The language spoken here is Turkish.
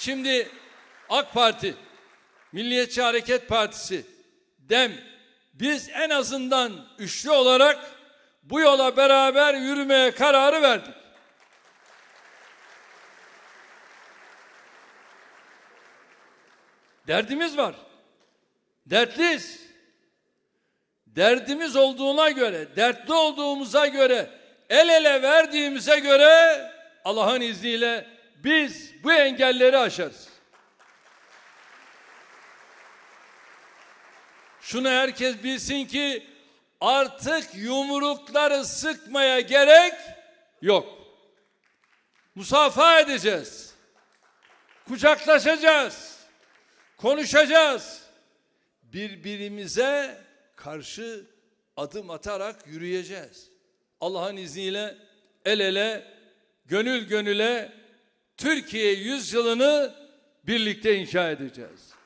Şimdi AK Parti, Milliyetçi Hareket Partisi, DEM biz en azından üçlü olarak bu yola beraber yürümeye kararı verdik. Derdimiz var. Dertliyiz. Derdimiz olduğuna göre, dertli olduğumuza göre, el ele verdiğimize göre Allah'ın izniyle biz bu engelleri aşarız. Şunu herkes bilsin ki artık yumrukları sıkmaya gerek yok. Musafaha edeceğiz. Kucaklaşacağız. Konuşacağız. Birbirimize karşı adım atarak yürüyeceğiz. Allah'ın izniyle el ele, gönül gönüle Türkiye yüzyılını birlikte inşa edeceğiz.